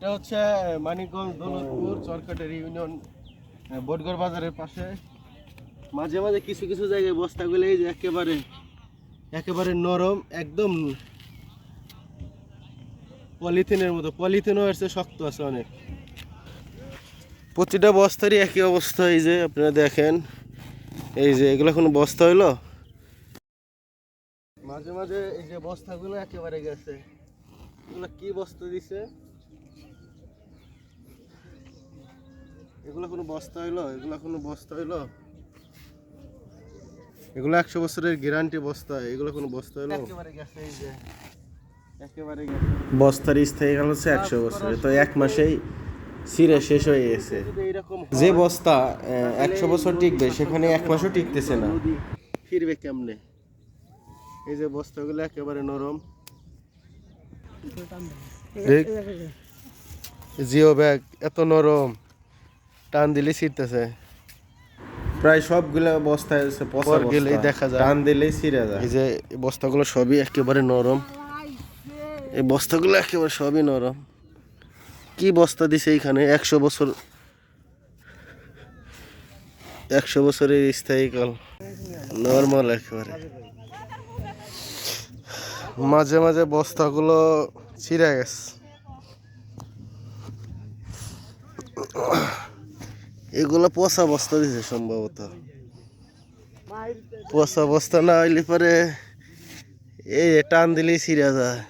এটা হচ্ছে মানিকগঞ্জ দৌলতপুর চরকাটের ইউনিয়ন বটগড় বাজারের পাশে। মাঝে মাঝে কিছু কিছু জায়গায় বস্তাগুলো এই যে একেবারে একেবারে নরম, একদম পলিথিনের মতো। পলিথিনও এসে শক্ত আছে অনেক। প্রতিটা বস্তারই একই অবস্থা, এই যে আপনারা দেখেন। এই যে, এগুলো কোনো বস্তা হইল? মাঝে মাঝে এই যে বস্তাগুলো একেবারে গেছে। এগুলো কি বস্তা দিছে? এগুলো কোনো বস্তা হইল? এগুলো কোনো বস্তা হইল? এগুলো একশো বছরের গ্যারান্টি বস্তা এগুলো কোনো বস্তা হইল? একেবারে গেছে এই যে। বস্তার স্থায়ীকাল হচ্ছে একশো বছরে তো এক মাসেই সিরে শেষ হয়ে গেছে। এইরকম যে বস্তা একশো বছর টিকবে সেখানে এক মাসও টিকতেছে না। ফিরবে কেমনে? এই যে বস্তাগুলো একেবারে নরম। জিও ব্যাগ এত নরম। টান দিলে ছিটতেছে প্রায় সবগুলো বস্তায় আছে পচা গেলেই দেখা যায়। টান দিলেই ছিঁড়ে যায়। এই যে এই বস্তাগুলো সবই একেবারে নরম। এই বস্তাগুলো একেবারে সবই নরম। কি বস্তা দিছে এইখানে? একশো বছর একশো বছরের স্থায়ী স্থায়ীকাল নর্মাল একেবারে। মাঝে মাঝে বস্তাগুলো ছিঁড়ে গেছে। এগুলো পচা বস্তা দিছে সম্ভবত। পচা বস্তা না হইলে পরে এই টান দিলেই ছিঁড়া যায়।